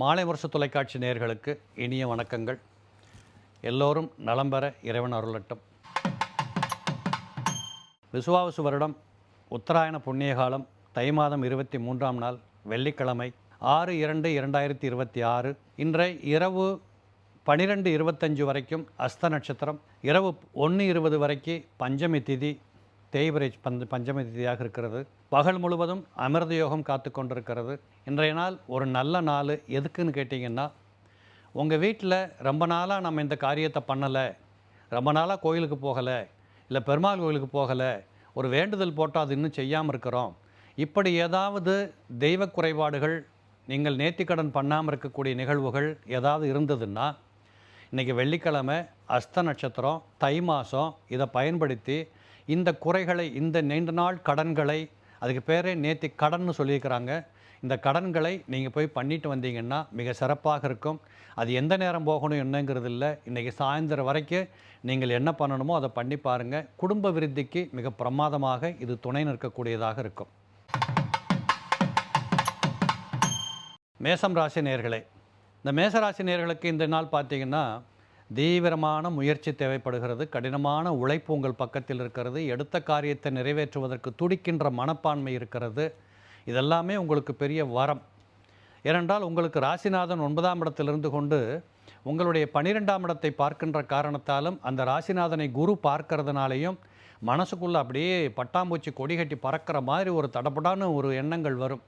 மாலை வருஷ தொலைக்காட்சி நேயர்களுக்கு இனிய வணக்கங்கள். எல்லோரும் நலம் பெற இறைவன் அருளட்டும். விசுவாவசு வருடம் உத்தராயண புண்ணிய காலம் தை மாதம் இருபத்தி மூன்றாம் நாள் வெள்ளிக்கிழமை ஆறு இரண்டு இரண்டாயிரத்தி இருபத்தி ஆறு இன்றை இரவு பனிரெண்டு இருபத்தஞ்சு வரைக்கும் அஸ்த நட்சத்திரம் இரவு ஒன்று இருபது வரைக்கும் பஞ்சமி திதி தேய்பிரை பஞ்ச பஞ்சமி திதியாக இருக்கிறது. பகல் முழுவதும் அமிர்த யோகம் காத்து கொண்டிருக்கிறது. இன்றைய நாள் ஒரு நல்ல நாள். எதுக்குன்னு கேட்டிங்கன்னா உங்கள் வீட்டில் ரொம்ப நாளாக நம்ம இந்த காரியத்தை பண்ணலை. ரொம்ப நாளாக கோயிலுக்கு போகலை. இல்லை பெருமாள் கோயிலுக்கு போகலை. ஒரு வேண்டுதல் போட்டால் அது இன்னும் செய்யாமல் இருக்கிறோம். இப்படி ஏதாவது தெய்வ குறைபாடுகள் நீங்கள் நேர்த்திக்கடன் பண்ணாமல் இருக்கக்கூடிய நிகழ்வுகள் ஏதாவது இருந்ததுன்னா இன்றைக்கி வெள்ளிக்கிழமை அஸ்த நட்சத்திரம் தை மாதம் இதை பயன்படுத்தி இந்த குறைகளை இந்த நீண்ட நாள் கடன்களை அதுக்கு பேரே நேத்தி கடன்னு சொல்லியிருக்கிறாங்க. இந்த கடன்களை நீங்கள் போய் பண்ணிட்டு வந்தீங்கன்னா மிக சிறப்பாக இருக்கும். அது எந்த நேரம் போகணும் என்னங்கிறது இல்லை. இன்றைக்கி சாயந்தரம் வரைக்கும் நீங்கள் என்ன பண்ணணுமோ அதை பண்ணி பாருங்கள் குடும்ப விருத்திக்கு மிக பிரமாதமாக இது துணை நிற்கக்கூடியதாக இருக்கும். மேசம் ராசி நேர்களே இந்த மேசராசி நேர்களுக்கு இந்த நாள் பார்த்தீங்கன்னா தீவிரமான முயற்சி தேவைப்படுகிறது. கடினமான உழைப்பு உங்கள் பக்கத்தில் இருக்கிறது. எடுத்த காரியத்தை நிறைவேற்றுவதற்கு துடிக்கின்ற மனப்பான்மை இருக்கிறது. இதெல்லாமே உங்களுக்கு பெரிய வரம். ஏனென்றால் உங்களுக்கு ராசிநாதன் ஒன்பதாம் இடத்திலிருந்து கொண்டு உங்களுடைய பன்னிரெண்டாம் இடத்தை பார்க்கின்ற காரணத்தாலும் அந்த ராசிநாதனை குரு பார்க்கறதுனாலையும் மனசுக்குள்ளே அப்படியே பட்டாம்பூச்சி கொடி கட்டி பறக்கிற மாதிரி ஒரு தடபடான ஒரு எண்ணங்கள் வரும்.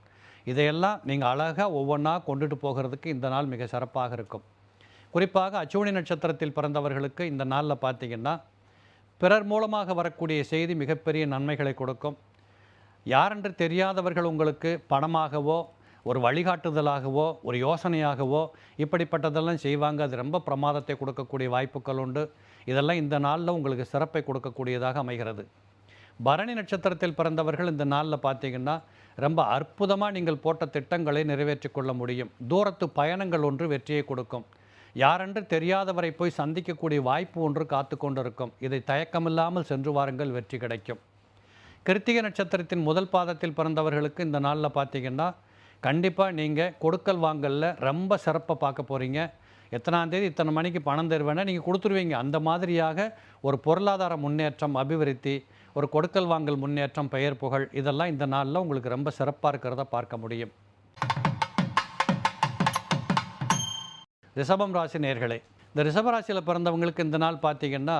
இதையெல்லாம் நீங்கள் அழகாக ஒவ்வொன்றா கொண்டுட்டு போகிறதுக்கு இந்த நாள் மிக சிறப்பாக இருக்கும். குறிப்பாக அச்சுவணி நட்சத்திரத்தில் பிறந்தவர்களுக்கு இந்த நாளில் பார்த்தீங்கன்னா பிறர் மூலமாக வரக்கூடிய செய்தி மிகப்பெரிய நன்மைகளை கொடுக்கும். யாரென்று தெரியாதவர்கள் உங்களுக்கு பணமாகவோ ஒரு வழிகாட்டுதலாகவோ ஒரு யோசனையாகவோ இப்படிப்பட்டதெல்லாம் செய்வாங்க. அது ரொம்ப பிரமாதத்தை கொடுக்கக்கூடிய வாய்ப்புகள் உண்டு. இதெல்லாம் இந்த நாளில் உங்களுக்கு சிறப்பை கொடுக்கக்கூடியதாக அமைகிறது. பரணி நட்சத்திரத்தில் பிறந்தவர்கள் இந்த நாளில் பார்த்தீங்கன்னா ரொம்ப அற்புதமாக நீங்கள் போட்ட திட்டங்களை நிறைவேற்றி கொள்ள முடியும். தூரத்து பயணங்கள் ஒன்று வெற்றியை கொடுக்கும். யாரென்று தெரியாதவரை போய் சந்திக்கக்கூடிய வாய்ப்பு ஒன்று காத்து கொண்டிருக்கும். இதை தயக்கமில்லாமல் சென்று வாருங்கள் வெற்றி கிடைக்கும். கிருத்திகை நட்சத்திரத்தின் முதல் பாதத்தில் பிறந்தவர்களுக்கு இந்த நாளில் பார்த்தீங்கன்னா கண்டிப்பாக நீங்கள் கொடுக்கல் வாங்கலில் ரொம்ப சிறப்பாக பார்க்க போகிறீங்க எத்தனாந்தேதி இத்தனை மணிக்கு பணம் தருவேன்னா நீங்கள் கொடுத்துருவீங்க. அந்த மாதிரியாக ஒரு பொருளாதார முன்னேற்றம் அபிவிருத்தி ஒரு கொடுக்கல் வாங்கல் முன்னேற்றம் பெயர் புகழ் இதெல்லாம் இந்த நாளில் உங்களுக்கு ரொம்ப சிறப்பாக இருக்கிறத பார்க்க முடியும். ரிஷபம் ராசி நேர்களே இந்த ரிஷபராசியில் பிறந்தவங்களுக்கு இந்த நாள் பார்த்தீங்கன்னா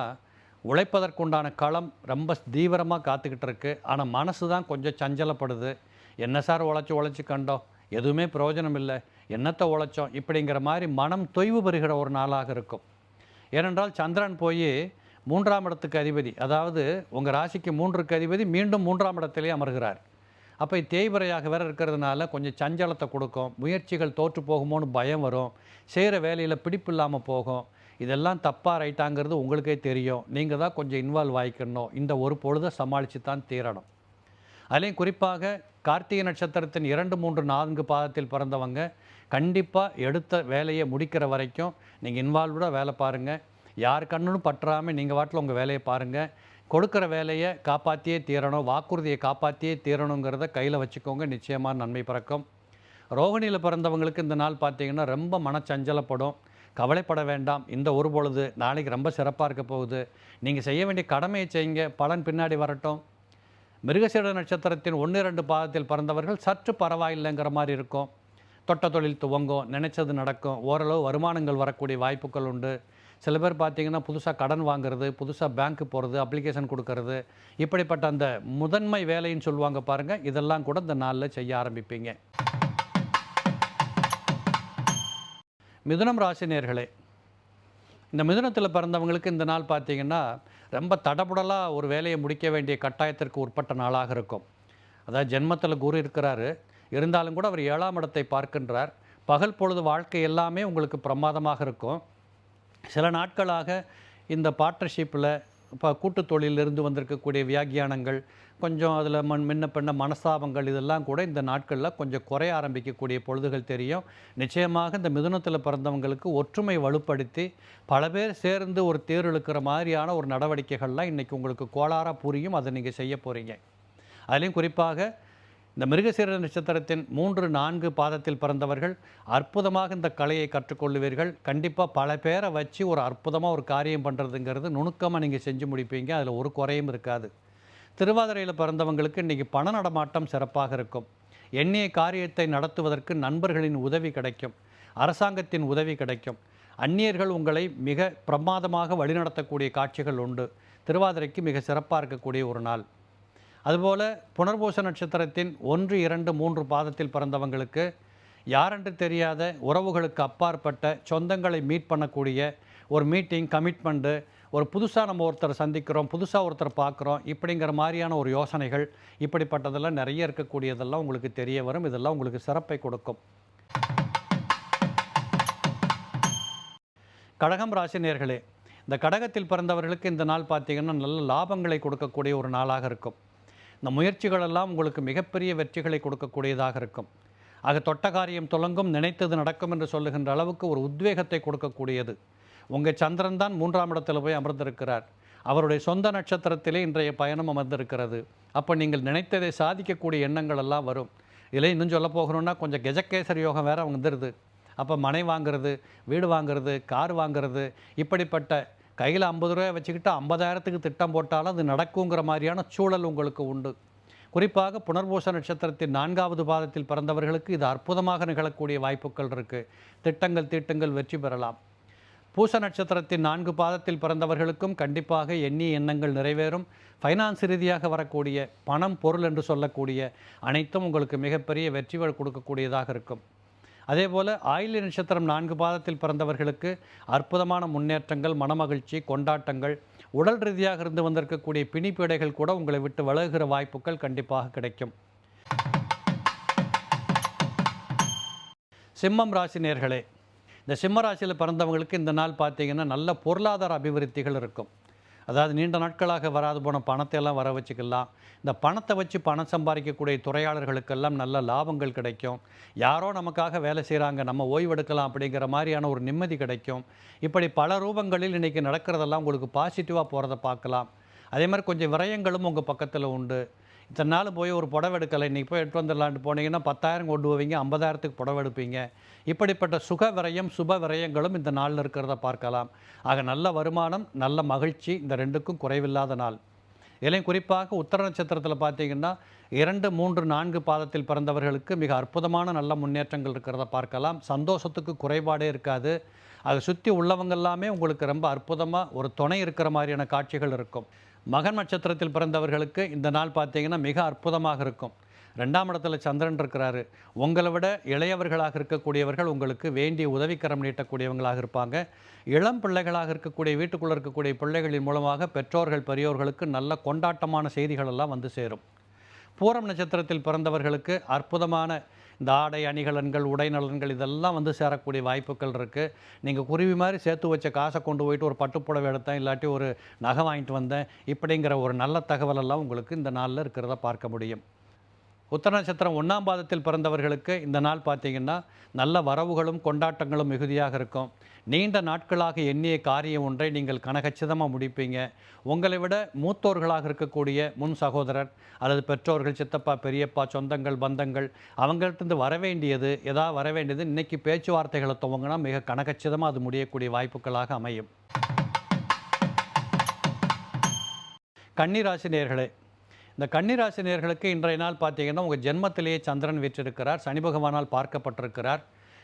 உழைப்பதற்குண்டான களம் ரொம்ப தீவிரமாக காத்துக்கிட்டு இருக்கு. ஆனால் மனசு தான் கொஞ்சம் சஞ்சலப்படுது. என்ன சார் உழைச்சி உழைச்சி கண்டோம்? எதுவுமே பிரயோஜனம் இல்லை. என்னத்தை உழைச்சோம்? இப்படிங்கிற மாதிரி மனம் தொய்வு பெறுகிற ஒரு நாளாக இருக்கும். ஏனென்றால் சந்திரன் போய் மூன்றாம் இடத்துக்கு அதிபதி அதாவது உங்கள் ராசிக்கு மூன்றுக்கு அதிபதி மீண்டும் மூன்றாம் இடத்திலே அமர்கிறார். அப்போ தேய்வரையாக வேற இருக்கிறதுனால கொஞ்சம் சஞ்சலத்தை கொடுக்கும். முயற்சிகள் தோற்று போகுமோன்னு பயம் வரும். செய்கிற வேலையில் பிடிப்பு இல்லாமல் போகும். இதெல்லாம் தப்பாக ரைட்டாங்கிறது உங்களுக்கே தெரியும். நீங்கள் தான் கொஞ்சம் இன்வால்வ் ஆகிக்கணும். இந்த ஒரு பொழுதை சமாளித்து தான் தீரணும் அதுலேயும் குறிப்பாக கார்த்திகை நட்சத்திரத்தின் இரண்டு மூன்று நான்கு பாதத்தில் பிறந்தவங்க கண்டிப்பாக எடுத்த வேலையை முடிக்கிற வரைக்கும் நீங்கள் இன்வால்வ்டாக வேலை பாருங்கள் யார் கண்ணுன்னு பற்றாமல் நீங்கள் வாட்டில் உங்கள் வேலையை பாருங்கள் கொடுக்குற வேலையை காப்பாற்றியே தீரணும் வாக்குறுதியை காப்பாற்றியே தீரணுங்கிறத கையில் வச்சுக்கோங்க. நிச்சயமாக நன்மை பிறக்கும். ரோகிணியில் பிறந்தவங்களுக்கு இந்த நாள் பார்த்தீங்கன்னா ரொம்ப மனச்சஞ்சலப்படும். கவலைப்பட வேண்டாம். இந்த ஒரு பொழுது நாளைக்கு ரொம்ப சிறப்பாக இருக்க போகுது. நீங்கள் செய்ய வேண்டிய கடமையை செய்யுங்க. பலன் பின்னாடி வரட்டும். மிருகசீட நட்சத்திரத்தின் ஒன்று ரெண்டு பாதத்தில் பிறந்தவர்கள் சற்று பரவாயில்லைங்கிற மாதிரி இருக்கும். தொட்ட தொழில் துவங்கும். நினைச்சது நடக்கும். ஓரளவு வருமானங்கள் வரக்கூடிய வாய்ப்புகள் உண்டு. சில பேர் பார்த்தீங்கன்னா புதுசாக கடன் வாங்குறது புதுசாக பேங்க்கு போகிறது அப்ளிகேஷன் கொடுக்கறது இப்படிப்பட்ட அந்த முதன்மை வேலைன்னு சொல்லுவாங்க பாருங்கள் இதெல்லாம் கூட இந்த நாளில் செய்ய ஆரம்பிப்பீங்க. மிதுனம் ராசினியர்களே இந்த மிதுனத்தில் பிறந்தவங்களுக்கு இந்த நாள் பார்த்தீங்கன்னா ரொம்ப தடபுடலாக ஒரு வேலையை முடிக்க வேண்டிய கட்டாயத்திற்கு உட்பட்ட நாளாக இருக்கும். அதாவது ஜென்மத்தில் குரு இருக்கிறாரு இருந்தாலும் கூட அவர் ஏழாம் இடத்தை பார்க்கின்றார். பகல் பொழுது வாழ்க்கை எல்லாமே உங்களுக்கு பிரமாதமாக இருக்கும். சில நாட்களாக இந்த பார்ட்னர்ஷிப்பில் இப்போ கூட்டு தொழிலிருந்து வந்திருக்கக்கூடிய வியாக்கியானங்கள் கொஞ்சம் அதில் மண் முன்ன பின்ன மனஸ்தாபங்கள் இதெல்லாம் கூட இந்த நாட்களில் கொஞ்சம் குறைய ஆரம்பிக்கக்கூடிய பொழுதுகள் தெரியும். நிச்சயமாக இந்த மிதுனத்தில் பிறந்தவங்களுக்கு ஒற்றுமை வலுப்படுத்தி பல பேர் சேர்ந்து ஒரு தேர் இழுக்கிற மாதிரியான ஒரு நடவடிக்கைகள்லாம் இன்றைக்கி உங்களுக்கு கோளாறாக புரியும். அதை நீங்கள் செய்ய போகிறீங்க அதுலேயும் குறிப்பாக இந்த மிருகசீர நட்சத்திரத்தின் மூன்று நான்கு பாதத்தில் பிறந்தவர்கள் அற்புதமாக இந்த கலையை கற்றுக்கொள்ளுவீர்கள். கண்டிப்பாக பல பேரை வச்சு ஒரு அற்புதமாக ஒரு காரியம் பண்ணுறதுங்கிறது நுணுக்கமாக நீங்கள் செஞ்சு முடிப்பீங்க. அதில் ஒரு குறையும் இருக்காது. திருவாதிரையில் பிறந்தவங்களுக்கு இன்றைக்கி பண நடமாட்டம் சிறப்பாக இருக்கும். எண்ணிய காரியத்தை நடத்துவதற்கு நண்பர்களின் உதவி கிடைக்கும். அரசாங்கத்தின் உதவி கிடைக்கும். அந்நியர்கள் உங்களை மிக பிரமாதமாக வழிநடத்தக்கூடிய காட்சிகள் உண்டு. திருவாதிரைக்கு மிக சிறப்பாக இருக்கக்கூடிய ஒரு நாள். அதுபோல் புனர்பூச நட்சத்திரத்தின் ஒன்று இரண்டு மூன்று பாதத்தில் பிறந்தவங்களுக்கு யாரென்று தெரியாத உறவுகளுக்கு அப்பாற்பட்ட சொந்தங்களை மீட் பண்ணக்கூடிய ஒரு மீட்டிங் கமிட்மெண்ட்டு ஒரு புதுசாக நம்ம ஒருத்தர் சந்திக்கிறோம் புதுசாக ஒருத்தர் பார்க்குறோம் இப்படிங்கிற மாதிரியான ஒரு யோசனைகள் இப்படிப்பட்டதெல்லாம் நிறைய இருக்கக்கூடியதெல்லாம் உங்களுக்கு தெரிய வரும். இதெல்லாம் உங்களுக்கு சிறப்பை கொடுக்கும். கடகம் ராசினியர்களே இந்த கடகத்தில் பிறந்தவர்களுக்கு இந்த நாள் பார்த்திங்கன்னா நல்ல லாபங்களை கொடுக்கக்கூடிய ஒரு நாளாக இருக்கும். இந்த முயற்சிகளெல்லாம் உங்களுக்கு மிகப்பெரிய வெற்றிகளை கொடுக்கக்கூடியதாக இருக்கும். ஆக தொட்ட காரியம் தொடங்கும் நினைத்தது நடக்கும் என்று சொல்லுகின்ற அளவுக்கு ஒரு உத்வேகத்தை கொடுக்கக்கூடியது. உங்கள் சந்திரன் தான் மூன்றாம் இடத்தில் போய் அமர்ந்திருக்கிறார். அவருடைய சொந்த நட்சத்திரத்திலே இன்றைய பயணம் அமர்ந்திருக்கிறது. அப்போ நீங்கள் நினைத்ததை சாதிக்கக்கூடிய எண்ணங்கள் எல்லாம் வரும். இதில் இன்னும் சொல்ல போகணும்னா கொஞ்சம் கெஜகேசரி யோகம் வேறு வந்துடுது அப்போ மனை வாங்குறது வீடு வாங்குறது கார் வாங்குறது இப்படிப்பட்ட கையில் ஐம்பது ரூபாய் வச்சுக்கிட்டு ஐம்பதாயிரத்துக்கு திட்டம் போட்டாலும் அது நடக்குங்கிற மாதிரியான சூழல் உங்களுக்கு உண்டு. குறிப்பாக புனர்பூச நட்சத்திரத்தின் நான்காவது பாதத்தில் பிறந்தவர்களுக்கு இது அற்புதமாக நிகழக்கூடிய வாய்ப்புகள் இருக்குது திட்டங்கள் தீட்டங்கள் வெற்றி பெறலாம். பூச நட்சத்திரத்தின் நான்கு பாதத்தில் பிறந்தவர்களுக்கும் கண்டிப்பாக எண்ணிய எண்ணங்கள் நிறைவேறும். ஃபைனான்ஸ் ரீதியாக வரக்கூடிய பணம் பொருள் என்று சொல்லக்கூடிய அனைத்தும் உங்களுக்கு மிகப்பெரிய வெற்றி கொடுக்கக்கூடியதாக இருக்கும். அதே போல் ஆயில்ய நட்சத்திரம் நான்கு பாதத்தில் பிறந்தவர்களுக்கு அற்புதமான முன்னேற்றங்கள் மனமகிழ்ச்சி கொண்டாட்டங்கள் உடல் ரீதியாக இருந்து வந்திருக்கக்கூடிய பிணிப்பீடைகள் கூட உங்களை விட்டு விலகுகிற வாய்ப்புகள் கண்டிப்பாக கிடைக்கும். சிம்மம் ராசி நேர்களே இந்த சிம்ம ராசியில் பிறந்தவங்களுக்கு இந்த நாள் பார்த்தீங்கன்னா நல்ல பொருளாதார அபிவிருத்திகள் இருக்கும். அதாவது நீண்ட நாட்களாக வராது போன பணத்தை எல்லாம் வர வச்சுக்கலாம். இந்த பணத்தை வச்சு பணம் சம்பாதிக்கக்கூடிய துறையாளர்களுக்கெல்லாம் நல்ல லாபங்கள் கிடைக்கும். யாரோ நமக்காக வேலை செய்கிறாங்க நம்ம ஓய்வெடுக்கலாம் அப்படிங்கிற மாதிரியான ஒரு நிம்மதி கிடைக்கும். இப்படி பல ரூபங்களில் இன்றைக்கி நடக்கிறதெல்லாம் உங்களுக்கு பாசிட்டிவாக போகிறத பார்க்கலாம். அதே மாதிரி கொஞ்சம் விரயங்களும் உங்கள் பக்கத்தில் உண்டு. இத்தனை நாள் போய் ஒரு புடவை எடுக்கலை. இன்றைக்கி போய் எடுத்து வந்துடலான்ட்டு போனீங்கன்னா பத்தாயிரம் கொண்டு போவீங்க ஐம்பதாயிரத்துக்கு புடவை எடுப்பீங்க. இப்படிப்பட்ட சுக விரயம் சுப விரயங்களும் இந்த நாளில் இருக்கிறத பார்க்கலாம். ஆக நல்ல வருமானம் நல்ல மகிழ்ச்சி இந்த ரெண்டுக்கும் குறைவில்லாத நாள். இதிலையும் குறிப்பாக உத்தர நட்சத்திரத்தில் பார்த்தீங்கன்னா இரண்டு மூன்று நான்கு பாதத்தில் பிறந்தவர்களுக்கு மிக அற்புதமான நல்ல முன்னேற்றங்கள் இருக்கிறத பார்க்கலாம். சந்தோஷத்துக்கு குறைபாடே இருக்காது. அதை சுற்றி உள்ளவங்க எல்லாமே உங்களுக்கு ரொம்ப அற்புதமாக ஒரு துணை இருக்கிற மாதிரியான காட்சிகள் இருக்கும். மகன் நட்சத்திரத்தில் பிறந்தவர்களுக்கு இந்த நாள் பார்த்தீங்கன்னா மிக அற்புதமாக இருக்கும். ரெண்டாம் இடத்துல சந்திரன் இருக்கிறாரு. உங்களை விட இளையவர்களாக இருக்கக்கூடியவர்கள் உங்களுக்கு வேண்டிய உதவிக்கரம் நீட்டக்கூடியவங்களாக இருப்பாங்க. இளம் பிள்ளைகளாக இருக்கக்கூடிய வீட்டுக்குள்ளே இருக்கக்கூடிய பிள்ளைகளின் மூலமாக பெற்றோர்கள் பெரியோர்களுக்கு நல்ல கொண்டாட்டமான செய்திகளெல்லாம் வந்து சேரும். பூரம் நட்சத்திரத்தில் பிறந்தவர்களுக்கு அற்புதமான இந்த ஆடை அணிகலன்கள் உடை நலன்கள் இதெல்லாம் வந்து சேரக்கூடிய வாய்ப்புகள் இருக்குது நீங்கள் குருவி மாதிரி சேர்த்து வச்ச காசை கொண்டு போயிட்டு ஒரு பட்டுப்புடவை எடுத்தேன் இல்லாட்டி ஒரு நகை வாங்கிட்டு வந்தேன் இப்படிங்கிற ஒரு நல்ல தகவலெல்லாம் உங்களுக்கு இந்த நாளில் இருக்கிறத பார்க்க முடியும். உத்தர நட்சத்திரம் ஒன்றாம் பாதத்தில் பிறந்தவர்களுக்கு இந்த நாள் பார்த்தீங்கன்னா நல்ல வரவுகளும் கொண்டாட்டங்களும் மிகுதியாக இருக்கும். நீண்ட நாட்களாக எண்ணிய காரியம் ஒன்றை நீங்கள் கனகச்சிதமாக முடிப்பீங்க. உங்களை விட மூத்தோர்களாக இருக்கக்கூடிய முன் சகோதரர் அல்லது பெற்றோர்கள் சித்தப்பா பெரியப்பா சொந்தங்கள் பந்தங்கள் அவங்கள்ட்ட வரவேண்டியது எதா வரவேண்டியது இன்றைக்கி பேச்சுவார்த்தைகளை துவங்கினா மிக கனகச்சிதமாக அது முடியக்கூடிய வாய்ப்புகளாக அமையும். கன்னிராசி நேர்களே இந்த கன்னிராசி நேர்களுக்கு இன்றைய நாள் பார்த்தீங்கன்னா உங்கள் ஜென்மத்திலேயே சந்திரன் வீற்றிருக்கிறார். சனி பகவானால் பார்க்கப்பட்டிருக்கிறார்.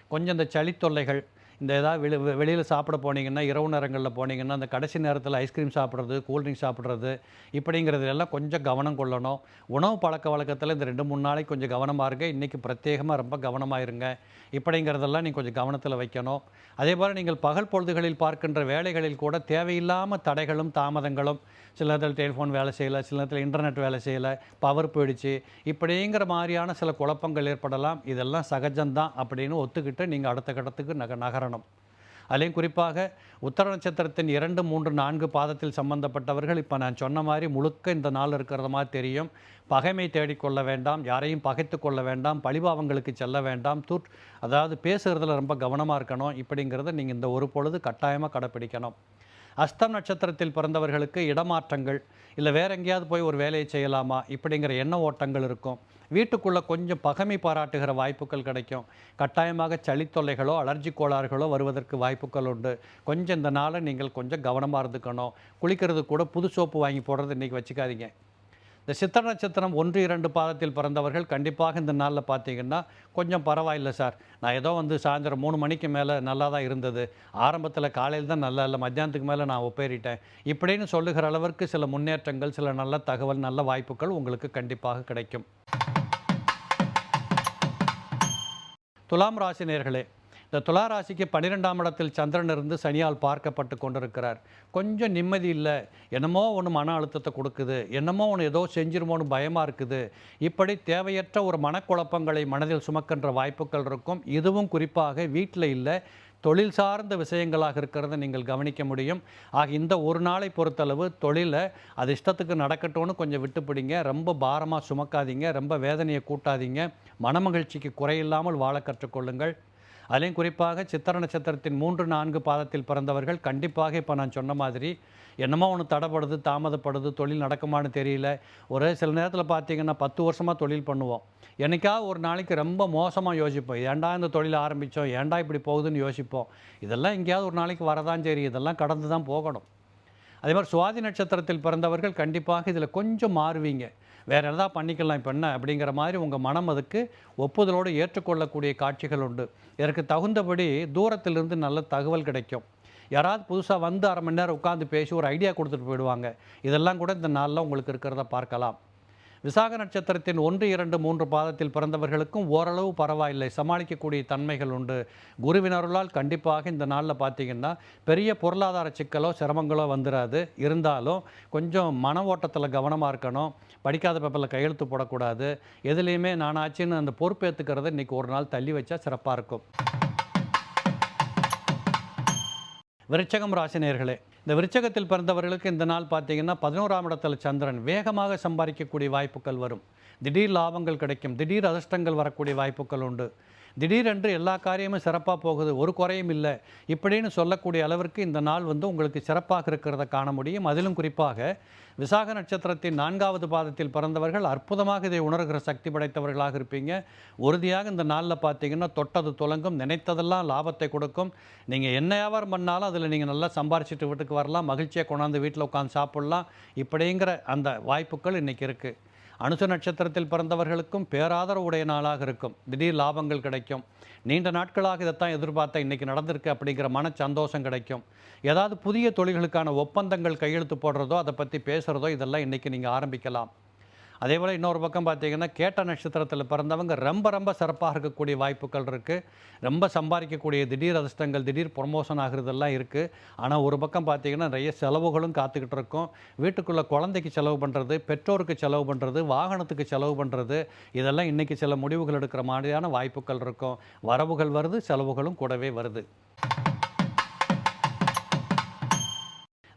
கொஞ்சம் இந்த சளி தொல்லைகள் இந்த ஏதாவது வெளி வெளியில் சாப்பிட போனீங்கன்னா இரவு நேரங்களில் போனீங்கன்னா அந்த கடைசி நேரத்தில் ஐஸ்கிரீம் சாப்பிட்றது கூல்ட்ரிங்க் சாப்பிட்றது இப்படிங்கிறது எல்லாம் கொஞ்சம் கவனம் கொள்ளணும். உணவு பழக்க வழக்கத்தில் இந்த ரெண்டு மூணு நாளைக்கு கொஞ்சம் கவனமாக இருங்க. இன்றைக்கி பிரத்யேகமாக ரொம்ப கவனமாக இருங்க. இப்படிங்கிறதெல்லாம் நீங்கள் கொஞ்சம் கவனத்தில் வைக்கணும். அதே போல் நீங்கள் பகல் பொழுதுகளில் பார்க்கின்ற வேலைகளில் கூட தேவையில்லாமல் தடைகளும் தாமதங்களும் சில நேரத்தில் டெலிஃபோன் வேலை செய்யலை சில நேரத்தில் இன்டர்நெட் வேலை செய்யலை பவர் போயிடுச்சு இப்படிங்கிற மாதிரியான சில குழப்பங்கள் ஏற்படலாம். இதெல்லாம் சகஜம்தான் அப்படின்னு ஒத்துக்கிட்டு நீங்கள் அடுத்த கட்டத்துக்கு நக நகரம் காரணம். அதிலையும் குறிப்பாக உத்தர நட்சத்திரத்தின் இரண்டு மூன்று நான்கு பாதத்தில் சம்பந்தப்பட்டவர்கள் இப்போ நான் சொன்ன மாதிரி முழுக்க இந்த நாள் இருக்கிறத மாதிரி தெரியும். பகைமை தேடிக்கொள்ள வேண்டாம் யாரையும் பகைத்து கொள்ள வேண்டாம் பழிபாவங்களுக்கு செல்ல வேண்டாம் தூட் அதாவது பேசுகிறதுல ரொம்ப கவனமாக இருக்கணும். இப்படிங்கிறத நீங்கள் இந்த ஒரு பொழுது கட்டாயமாக கடைப்பிடிக்கணும். அஸ்தம் நட்சத்திரத்தில் பிறந்தவர்களுக்கு இடமாற்றங்கள் இல்லை வேற எங்கேயாவது போய் ஒரு வேலையை செய்யலாமா? இப்படிங்கிற எண்ண ஓட்டங்கள் இருக்கும். வீட்டுக்குள்ளே கொஞ்சம் பகமை பாராட்டுகிற வாய்ப்புகள் கிடைக்கும். கட்டாயமாக சளி தொல்லைகளோ அலர்ஜி கோளாறுகளோ வருவதற்கு வாய்ப்புகள் உண்டு. கொஞ்சம் இந்த நாளை நீங்கள் கொஞ்சம் கவனமாக இருந்துக்கணும். குளிக்கிறது கூட புது சோப்பு வாங்கி போடுறது இன்றைக்கி வச்சுக்காதீங்க. இந்த சித்திர நட்சத்திரம் ஒன்று இரண்டு பாதத்தில் பிறந்தவர்கள் கண்டிப்பாக இந்த நாளில் பார்த்தீங்கன்னா கொஞ்சம் பரவாயில்லை சார். நான் ஏதோ வந்து சாயந்தரம் மூணு மணிக்கு மேலே நல்லா தான் இருந்தது. ஆரம்பத்தில் காலையில் தான் நல்லா இல்லை மத்தியானத்துக்கு மேலே நான் ஒப்பேறிட்டேன். இப்படின்னு சொல்லுகிற அளவிற்கு சில முன்னேற்றங்கள் சில நல்ல தகவல் நல்ல வாய்ப்புகள் உங்களுக்கு கண்டிப்பாக கிடைக்கும். துலாம் ராசினியர்களே இந்த துளாராசிக்கு பன்னிரெண்டாம் இடத்தில் சந்திரன் இருந்து சனியால் பார்க்கப்பட்டு கொண்டிருக்கிறார். கொஞ்சம் நிம்மதி இல்லை. என்னமோ ஒன்று மன அழுத்தத்தை கொடுக்குது. என்னமோ ஒன்று ஏதோ செஞ்சிருமோன்னு பயமாக இருக்குது. இப்படி தேவையற்ற ஒரு மனக்குழப்பங்களை மனதில் சுமக்கின்ற வாய்ப்புகள் இருக்கும். இதுவும் குறிப்பாக வீட்டில் இல்லை. தொழில் சார்ந்த விஷயங்களாக இருக்கிறத நீங்கள் கவனிக்க முடியும். ஆக இந்த ஒரு நாளை பொறுத்தளவு தொழிலை அது இஷ்டத்துக்கு நடக்கட்டும்னு கொஞ்சம் விட்டுப்பிடிங்க. ரொம்ப பாரமாக சுமக்காதீங்க. ரொம்ப வேதனையை கூட்டாதீங்க. மனமகிழ்ச்சிக்கு குறையில்லாமல் வாழ கற்றுக்கொள்ளுங்கள். அதுலேயும் குறிப்பாக சித்திர நட்சத்திரத்தின் மூன்று நான்கு பாதத்தில் பிறந்தவர்கள் கண்டிப்பாக இப்போ நான் சொன்ன மாதிரி என்னமோ ஒன்று தடைப்படுது தாமதப்படுது தொழில் நடக்குமான்னு தெரியல. ஒரு சில நேரத்தில் பார்த்தீங்கன்னா பத்து வருஷமாக தொழில் பண்ணுவோம். என்னைக்கா ஒரு நாளைக்கு ரொம்ப மோசமாக யோசிப்போம். ஏன்டா இந்த தொழில் ஆரம்பித்தோம் ஏன்டா இப்படி போகுதுன்னு யோசிப்போம். இதெல்லாம் எங்கேயாவது ஒரு நாளைக்கு வரதான் சரி. இதெல்லாம் கடந்து தான் போகணும். அதே மாதிரி சுவாதி நட்சத்திரத்தில் பிறந்தவர்கள் கண்டிப்பாக இதில் கொஞ்சம் மாறுவீங்க. வேறு எதாவது பண்ணிக்கலாம் இப்போ என்ன அப்படிங்கிற மாதிரி உங்கள் மனம் அதுக்கு ஒப்புதலோடு ஏற்றுக்கொள்ளக்கூடிய காட்சிகள் உண்டு. இதற்கு தகுந்தபடி தூரத்திலிருந்து நல்ல தகவல் கிடைக்கும். யாராவது புதுசாக வந்து அரை மணி நேரம் உட்காந்து பேசி ஒரு ஐடியா கொடுத்துட்டு போயிடுவாங்க. இதெல்லாம் கூட இந்த நாளில் உங்களுக்கு இருக்கிறத பார்க்கலாம். விசாக நட்சத்திரத்தின் ஒன்று இரண்டு மூன்று பாதத்தில் பிறந்தவர்களுக்கும் ஓரளவு பரவாயில்லை. சமாளிக்கக்கூடிய தன்மைகள் உண்டு. குருவினருளால் கண்டிப்பாக இந்த நாளில் பார்த்தீங்கன்னா பெரிய பொருளாதார சிக்கலோ சிரமங்களோ வந்துடாது இருந்தாலும் கொஞ்சம் மன ஓட்டத்தில் கவனமாக இருக்கணும். படிக்காத பேப்பரில் கையெழுத்து போடக்கூடாது. எதுலேயுமே நானாச்சுன்னு அந்த பொறுப்பேற்றுக்கிறத இன்றைக்கி ஒரு நாள் தள்ளி வச்சா சிறப்பாக இருக்கும். விருச்சகம் ராசினியர்களே இந்த விருச்சகத்தில் பிறந்தவர்களுக்கு இந்த நாள் பார்த்தீங்கன்னா பதினோராம் இடத்துல சந்திரன் வேகமாக சம்பாதிக்கக்கூடிய வாய்ப்புகள் வரும். திடீர் லாபங்கள் கிடைக்கும். திடீர் அதிர்ஷ்டங்கள் வரக்கூடிய வாய்ப்புகள் உண்டு. திடீரென்று எல்லா காரியமும் சிறப்பாக போகுது ஒரு குறையும் இல்லை இப்படின்னு சொல்லக்கூடிய அளவிற்கு இந்த நாள் வந்து உங்களுக்கு சிறப்பாக இருக்கிறத காண முடியும். அதிலும் குறிப்பாக விசாக நட்சத்திரத்தின் நான்காவது பாதத்தில் பிறந்தவர்கள் அற்புதமாக இதை உணர்கிற சக்தி படைத்தவர்களாக இருப்பீங்க. உறுதியாக இந்த நாளில் பார்த்தீங்கன்னா தொட்டது துலங்கும் நினைத்ததெல்லாம் லாபத்தை கொடுக்கும். நீங்கள் என்ன வியாபாரம் பண்ணாலும் அதில் நீங்கள் நல்லா சம்பாரிச்சிட்டு வீட்டுக்கு வரலாம் மகிழ்ச்சியாக கொண்டாந்து வீட்டில் உட்காந்து சாப்பிட்லாம். இப்படிங்கிற அந்த வாய்ப்புகள் இன்றைக்கி இருக்குது அனுச நட்சத்திரத்தில் பிறந்தவர்களுக்கும் பேராதரவு உடைய நாளாக இருக்கும். திடீர் லாபங்கள் கிடைக்கும். நீண்ட நாட்களாக இதைத்தான் எதிர்பார்த்த இன்றைக்கி நடந்திருக்கு அப்படிங்கிற மன சந்தோஷம் கிடைக்கும். ஏதாவது புதிய தொழில்களுக்கான ஒப்பந்தங்கள் கையெழுத்து போடுறதோ அதை பற்றி பேசுகிறதோ இதெல்லாம் இன்றைக்கி நீங்கள் ஆரம்பிக்கலாம். அதே போல் இன்னொரு பக்கம் பார்த்தீங்கன்னா கேட்ட நட்சத்திரத்தில் பிறந்தவங்க ரொம்ப ரொம்ப சிறப்பாக இருக்கக்கூடிய வாய்ப்புகள் இருக்குது ரொம்ப சம்பாதிக்கக்கூடிய திடீர் அதிர்ஷ்டங்கள் திடீர் ப்ரொமோஷன் ஆகுறதெல்லாம் இருக்குது ஆனால் ஒரு பக்கம் பார்த்தீங்கன்னா நிறைய செலவுகளும் காத்துக்கிட்டு இருக்கும். வீட்டுக்குள்ளே குழந்தைக்கு செலவு பண்ணுறது பெற்றோருக்கு செலவு பண்ணுறது வாகனத்துக்கு செலவு பண்ணுறது இதெல்லாம் இன்றைக்கி சில முடிவுகள் எடுக்கிற மாதிரியான வாய்ப்புகள் இருக்கும். வரவுகள் வருது செலவுகளும் கூடவே வருது.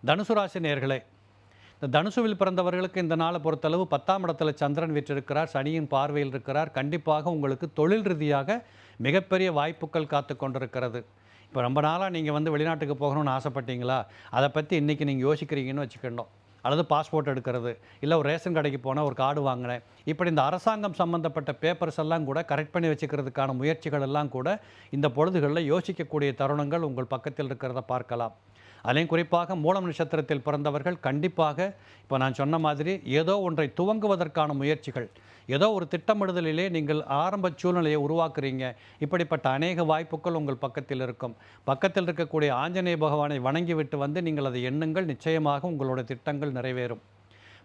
தனுசு ராசி நேர்களே இந்த தனுசுவில் பிறந்தவர்களுக்கு இந்த நாளை பொறுத்தளவு பத்தாம் இடத்துல சந்திரன் வீற்றிருக்கிறார் சனியின் பார்வையில் இருக்கிறார். கண்டிப்பாக உங்களுக்கு தொழில் ரீதியாக மிகப்பெரிய வாய்ப்புகள் காத்து கொண்டிருக்கிறது. இப்போ ரொம்ப நாளாக நீங்கள் வந்து வெளிநாட்டுக்கு போகணும்னு ஆசைப்பட்டீங்களா? அதை பற்றி இன்றைக்கி நீங்கள் யோசிக்கிறீங்கன்னு வச்சுக்கணும். அல்லது பாஸ்போர்ட் எடுக்கிறது இல்லை ஒரு ரேஷன் கடைக்கு போனால் ஒரு கார்டு வாங்கினேன் இப்படி இந்த அரசாங்கம் சம்மந்தப்பட்ட பேப்பர்ஸ் எல்லாம் கூட கரெக்ட் பண்ணி வச்சுக்கிறதுக்கான முயற்சிகள் எல்லாம் கூட இந்த பொழுதுகளில் யோசிக்கக்கூடிய தருணங்கள் உங்கள் பக்கத்தில் இருக்கிறத பார்க்கலாம். அதிலையும் குறிப்பாக மூலம் நட்சத்திரத்தில் பிறந்தவர்கள் கண்டிப்பாக இப்போ நான் சொன்ன மாதிரி ஏதோ ஒன்றை துவங்குவதற்கான முயற்சிகள் ஏதோ ஒரு திட்டமிடுதலிலே நீங்கள் ஆரம்ப சூழ்நிலையை உருவாக்குறீங்க. இப்படிப்பட்ட அநேக வாய்ப்புகள் உங்கள் பக்கத்தில் இருக்கும். பக்கத்தில் இருக்கக்கூடிய ஆஞ்சநேய பகவானை வணங்கிவிட்டு வந்து நீங்கள் அதை எண்ணுங்கள். நிச்சயமாக உங்களோட திட்டங்கள் நிறைவேறும்.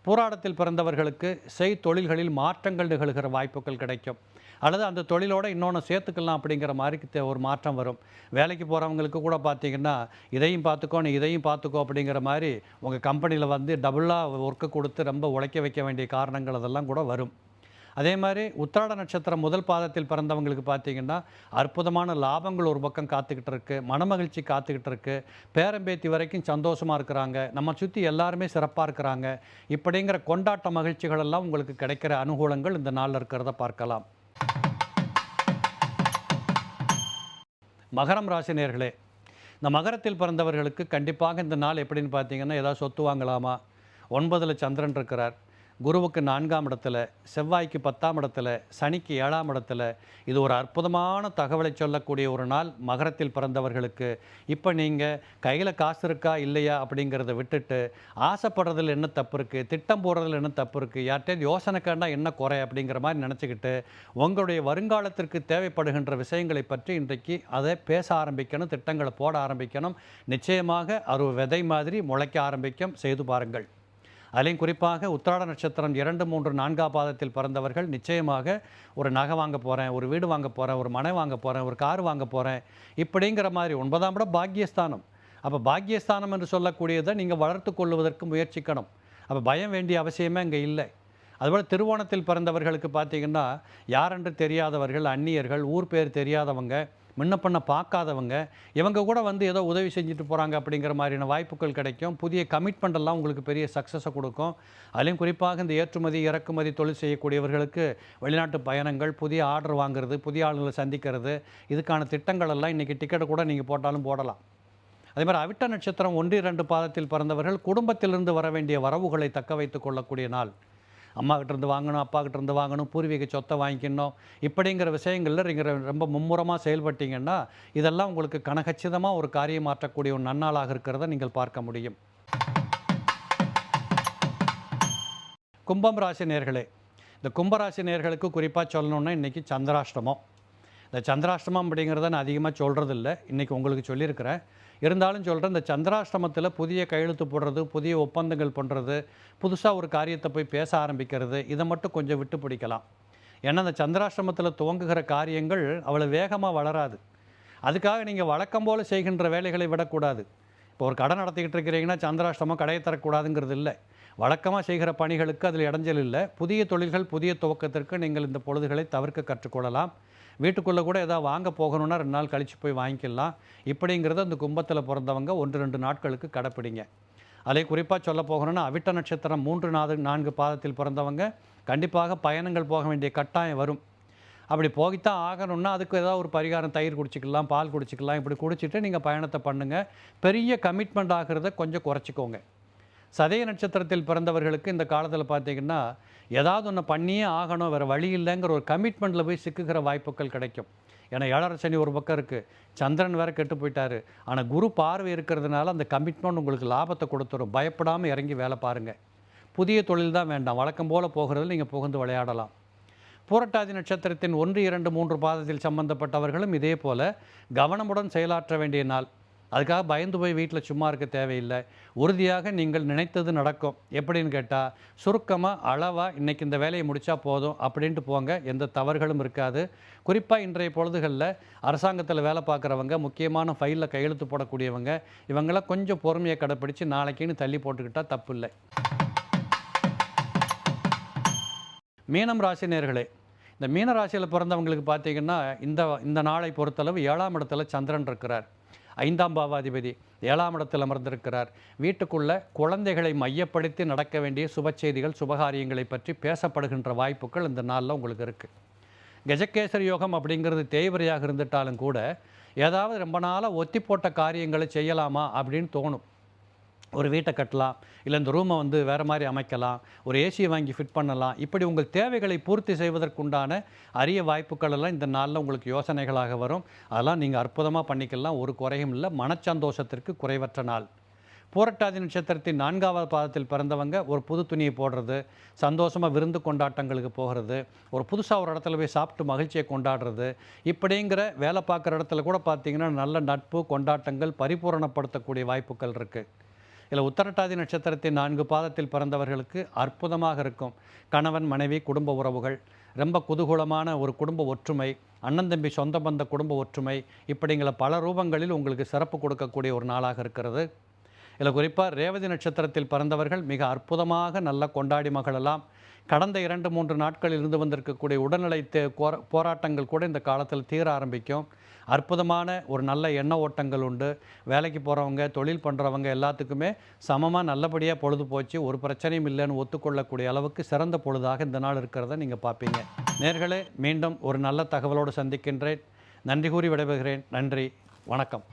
போராடத்தில் பிறந்தவர்களுக்கு செய் தொழில்களில் மாற்றங்கள் நிகழ்கிற வாய்ப்புகள் கிடைக்கும். அல்லது அந்த தொழிலோடு இன்னொன்று சேர்த்துக்கலாம் அப்படிங்கிற மாதிரி தே- ஒரு மாற்றம் வரும். வேலைக்கு போகிறவங்களுக்கு கூட பார்த்தீங்கன்னா இதையும் பார்த்துக்கோ நீ இதையும் பார்த்துக்கோ அப்படிங்கிற மாதிரி உங்கள் கம்பெனியில் வந்து டபுளாக ஒர்க்கு கொடுத்து ரொம்ப உழைக்க வைக்க வேண்டிய காரணங்கள் அதெல்லாம் கூட வரும். அதே மாதிரி உத்திராட நட்சத்திரம் முதல் பாதத்தில் பிறந்தவங்களுக்கு பார்த்தீங்கன்னா அற்புதமான லாபங்கள் ஒரு பக்கம் காத்துக்கிட்டு இருக்கு மனமகிழ்ச்சி காத்துக்கிட்டு இருக்கு. பேரம்பேத்தி வரைக்கும் சந்தோஷமாக இருக்கிறாங்க. நம்ம சுற்றி எல்லாருமே சிறப்பாக இருக்கிறாங்க. இப்படிங்கிற கொண்டாட்ட மகிழ்ச்சிகள் எல்லாம் உங்களுக்கு கிடைக்கிற அனுகூலங்கள் இந்த நாளில் இருக்கிறத பார்க்கலாம். மகரம் ராசி நேர்களே இந்த மகரத்தில் பிறந்தவர்களுக்கு கண்டிப்பாக இந்த நாள் எப்படின்னு பார்த்தீங்கன்னா ஏதாவது சொத்து வாங்கலாமா? ஒன்பதில் சந்திரன் இருக்கிறார். குருவுக்கு நான்காம் இடத்துல செவ்வாய்க்கு பத்தாம் இடத்துல சனிக்கு ஏழாம் இடத்துல இது ஒரு அற்புதமான தகவலை சொல்லக்கூடிய ஒரு நாள் மகரத்தில் பிறந்தவர்களுக்கு. இப்போ நீங்கள் கையில் காசு இருக்கா இல்லையா அப்படிங்கிறத விட்டுட்டு ஆசைப்படுறதுல என்ன தப்பு இருக்குது திட்டம் போடுறதுல என்ன தப்பு இருக்குது யார்கிட்டயும் யோசனை கண்டா என்ன குறை அப்படிங்கிற மாதிரி நினச்சிக்கிட்டு உங்களுடைய வருங்காலத்திற்கு தேவைப்படுகின்ற விஷயங்களை பற்றி இன்றைக்கு அதை பேச ஆரம்பிக்கணும் திட்டங்களை போட ஆரம்பிக்கணும். நிச்சயமாக அது விதை மாதிரி முளைக்க ஆரம்பிக்கும். செய்து பாருங்கள். அதிலையும் குறிப்பாக உத்திராட நட்சத்திரம் இரண்டு மூன்று நான்காம் பாதத்தில் பிறந்தவர்கள் நிச்சயமாக ஒரு நகை வாங்க போகிறேன் ஒரு வீடு வாங்க போகிறேன் ஒரு மனை வாங்க போகிறேன் ஒரு கார் வாங்க போகிறேன் இப்படிங்கிற மாதிரி ஒன்பதாம் இடம் பாக்கியஸ்தானம். அப்போ பாக்கியஸ்தானம் என்று சொல்லக்கூடியதை நீங்கள் வளர்த்து கொள்வதற்கு முயற்சிக்கணும். அப்போ பயம் வேண்டிய அவசியமே அங்கே இல்லை. அதுபோல் திருவோணத்தில் பிறந்தவர்களுக்கு பார்த்தீங்கன்னா யாரென்று தெரியாதவர்கள் அந்நியர்கள் ஊர் பேர் தெரியாதவங்க முன்ன பண்ண பார்க்காதவங்க இவங்க கூட வந்து ஏதோ உதவி செஞ்சுட்டு போகிறாங்க அப்படிங்கிற மாதிரியான வாய்ப்புகள் கிடைக்கும். புதிய கமிட்மெண்ட் எல்லாம் உங்களுக்கு பெரிய சக்ஸஸை கொடுக்கும். அதுலேயும் குறிப்பாக இந்த ஏற்றுமதி இறக்குமதி தொழில் செய்யக்கூடியவர்களுக்கு வெளிநாட்டு பயணங்கள் புதிய ஆர்டர் வாங்குறது புதிய ஆளுங்களை சந்திக்கிறது இதுக்கான திட்டங்கள் எல்லாம் இன்றைக்கி டிக்கெட்டு கூட நீங்கள் போட்டாலும் போடலாம். அதே மாதிரி அவிட்ட நட்சத்திரம் ஒன்று இரண்டு பாதத்தில் பிறந்தவர்கள் குடும்பத்திலிருந்து வர வேண்டிய வரவுகளை தக்க வைத்துக் கொள்ளக்கூடிய நாள். அம்மா வாங்கணும் அப்பாக்கிட்டேருந்து இருந்து வாங்கணும் பூர்வீக சொத்தை வாங்கிக்கணும். இப்படிங்கிற விஷயங்களில் நீங்கள் ரொம்ப மும்முரமாக செயல்பட்டீங்கன்னா இதெல்லாம் உங்களுக்கு கனகச்சிதமாக ஒரு காரியம் மாற்றக்கூடிய ஒரு நன்னாளாக இருக்கிறத நீங்கள் பார்க்க முடியும். கும்பம் ராசி நேர்களே இந்த கும்பராசி நேர்களுக்கு குறிப்பாக சொல்லணுன்னா இன்றைக்கி சந்திராஷ்டமம். இந்த சந்திராஷ்டமம் அப்படிங்கிறத நான் அதிகமாக சொல்கிறதில்ல இன்றைக்கி உங்களுக்கு சொல்லியிருக்கிறேன். இருந்தாலும் சொல்கிறேன் இந்த சந்திராஷ்டமத்தில் புதிய கையெழுத்து போடுறது புதிய ஒப்பந்தங்கள் பண்ணுறது புதுசாக ஒரு காரியத்தை போய் பேச ஆரம்பிக்கிறது இதை மட்டும் கொஞ்சம் விட்டு பிடிக்கலாம். ஏன்னா அந்த சந்திராஷ்டமத்தில் துவங்குகிற காரியங்கள் அவ்வளோ வேகமாக வளராது. அதுக்காக நீங்கள் வழக்கம் போல் செய்கின்ற வேலைகளை விடக்கூடாது. இப்போ ஒரு கடை நடத்திக்கிட்டு இருக்கிறீங்கன்னா சந்திராஷ்டமம் கடையை தரக்கூடாதுங்கிறது இல்லை. வழக்கமாக செய்கிற பணிகளுக்கு அதில் இடைஞ்சல் இல்லை. புதிய தொழில்கள் புதிய துவக்கத்திற்கு நீங்கள் இந்த பொழுதுகளை தவிர்க்க கற்றுக்கொள்ளலாம். வீட்டுக்குள்ளே கூட ஏதாவது வாங்க போகணுன்னா ரெண்டு நாள் கழித்து போய் வாங்கிக்கலாம். இப்படிங்கிறத அந்த கும்பத்தில் பிறந்தவங்க ஒன்று ரெண்டு நாட்களுக்கு கடைப்பிடிங்க. அதே குறிப்பாக சொல்ல போகணும்னா அவிட்ட நட்சத்திரம் மூன்று நாது நான்கு பாதத்தில் பிறந்தவங்க கண்டிப்பாக பயணங்கள் போக வேண்டிய கட்டாயம் வரும். அப்படி போய்த்தான் ஆகணும்னா அதுக்கு ஏதாவது ஒரு பரிகாரம் தயிர் குடிச்சிக்கலாம் பால் குடிச்சிக்கலாம் இப்படி குடிச்சிட்டு நீங்கள் பயணத்தை பண்ணுங்கள் பெரிய கமிட்மெண்ட் ஆகிறத கொஞ்சம் குறைச்சிக்கோங்க. சதய நட்சத்திரத்தில் பிறந்தவர்களுக்கு இந்த காலத்தில் பார்த்தீங்கன்னா ஏதாவது ஒன்று பண்ணியே ஆகணும் வேறு வழி இல்லைங்கிற ஒரு கமிட்மெண்ட்டில் போய் சிக்குகிற வாய்ப்புகள் கிடைக்கும். ஏன்னா ஏழரை சனி ஒரு பக்கம் இருக்குது சந்திரன் வேறு கெட்டு போயிட்டாரு. ஆனால் குரு பார்வை இருக்கிறதுனால அந்த கமிட்மெண்ட் உங்களுக்கு லாபத்தை கொடுத்துரும். பயப்படாமல் இறங்கி வேலை பாருங்கள் புதிய தொழில் தான் வேண்டாம். வழக்கம் போல் போகிறதுல நீங்கள் புகுந்து விளையாடலாம். பூரட்டாதி நட்சத்திரத்தின் ஒன்று இரண்டு மூன்று பாதத்தில் சம்பந்தப்பட்டவர்களும் இதே போல் கவனமுடன் செயலாற்ற வேண்டிய நாள். அதுக்காக பயந்து போய் வீட்டில் சும்மா இருக்க தேவையில்லை. உறுதியாக நீங்கள் நினைத்தது நடக்கும். எப்படின்னு கேட்டால் சுருக்கமாக அளவாக இன்றைக்கி இந்த வேலையை முடித்தா போதும் அப்படின்ட்டு போங்க. எந்த தவறுகளும் இருக்காது. குறிப்பாக இன்றைய பொழுதுகளில் அரசாங்கத்தில் வேலை பார்க்குறவங்க முக்கியமான ஃபைலில் கையெழுத்து போடக்கூடியவங்க இவங்களாம் கொஞ்சம் பொறுமையை கடைப்பிடிச்சு நாளைக்குன்னு தள்ளி போட்டுக்கிட்டால் தப்பு இல்லை மீனம் ராசி நேர்களே இந்த மீன ராசியில் பிறந்தவங்களுக்கு பார்த்தீங்கன்னா இந்த இந்த நாளை பொறுத்தளவு ஏழாம் இடத்துல சந்திரன் இருக்கிறார். ஐந்தாம் பாவாதிபதி ஏழாம் இடத்தில் அமர்ந்திருக்கிறார். வீட்டுக்குள்ள குழந்தைகளை மையப்படுத்தி நடக்க வேண்டிய சுப செய்திகள் சுபகாரியங்களை பற்றி பேசப்படுகின்ற வாய்ப்புகள் இந்த நாளில் உங்களுக்கு இருக்குது கஜகேசரி யோகம் அப்படிங்கிறது தேய்வரையாக இருந்துட்டாலும் கூட ஏதாவது ரொம்ப நாளாக ஒத்தி போட்ட காரியங்களை செய்யலாமா அப்படின்னு தோணும். ஒரு வீட்டை கட்டலாம் இல்லை இந்த ரூமை வந்து வேறு மாதிரி அமைக்கலாம் ஒரு ஏசியை வாங்கி ஃபிட் பண்ணலாம். இப்படி உங்கள் தேவைகளை பூர்த்தி செய்வதற்குண்டான அரிய வாய்ப்புகள் எல்லாம் இந்த நாளில் உங்களுக்கு யோசனைகளாக வரும். அதெல்லாம் நீங்கள் அற்புதமாக பண்ணிக்கலாம். ஒரு குறையும் இல்லை மனச்சந்தோஷத்திற்கு குறைவற்ற நாள். பூரட்டாதி நட்சத்திரத்தின் நான்காவது பாதத்தில் பிறந்தவங்க ஒரு புது துணியை போடுறது சந்தோஷமாக விருந்து கொண்டாட்டங்களுக்கு போகிறது ஒரு புதுசாக ஒரு இடத்துல போய் சாப்பிட்டு மகிழ்ச்சியை கொண்டாடுறது இப்படிங்கிற வேலை பார்க்குற இடத்துல கூட பார்த்திங்கன்னா நல்ல நட்பு கொண்டாட்டங்கள் பரிபூரணப்படுத்தக்கூடிய வாய்ப்புகள் இருக்குது இதில் உத்தரட்டாதி நட்சத்திரத்தின் நான்கு பாதத்தில் பிறந்தவர்களுக்கு அற்புதமாக இருக்கும். கணவன் மனைவி குடும்ப உறவுகள். ரொம்ப குதூகூலமான ஒரு குடும்ப ஒற்றுமை. அண்ணன் தம்பி சொந்த பந்த குடும்ப ஒற்றுமை. இப்படிங்கிற பல ரூபங்களில் உங்களுக்கு சிறப்பு கொடுக்கக்கூடிய ஒரு நாளாக இருக்கிறது. இதில் குறிப்பாக ரேவதி நட்சத்திரத்தில் பிறந்தவர்கள் மிக அற்புதமாக நல்ல கொண்டாடி மகளெல்லாம் கடந்த இரண்டு மூன்று நாட்களில் இருந்து வந்திருக்கக்கூடிய உடல்நிலை தே- போராட்டங்கள் கூட இந்த காலத்தில் தீர ஆரம்பிக்கும். அற்புதமான ஒரு நல்ல எண்ண ஓட்டங்கள் உண்டு. வேலைக்கு போகிறவங்க தொழில் பண்ணுறவங்க எல்லாத்துக்குமே சமமாக நல்லபடியாக பொழுது போச்சு. ஒரு பிரச்சனையும் இல்லைன்னு ஒத்துக்கொள்ளக்கூடிய அளவுக்கு சிறந்த பொழுதாக இந்த நாள் இருக்கிறத நீங்கள் பார்ப்பீங்க. நேர்களே மீண்டும் ஒரு நல்ல தகவலோடு சந்திக்கின்றேன். நன்றி கூறி விடைபெறுகிறேன். நன்றி. வணக்கம்.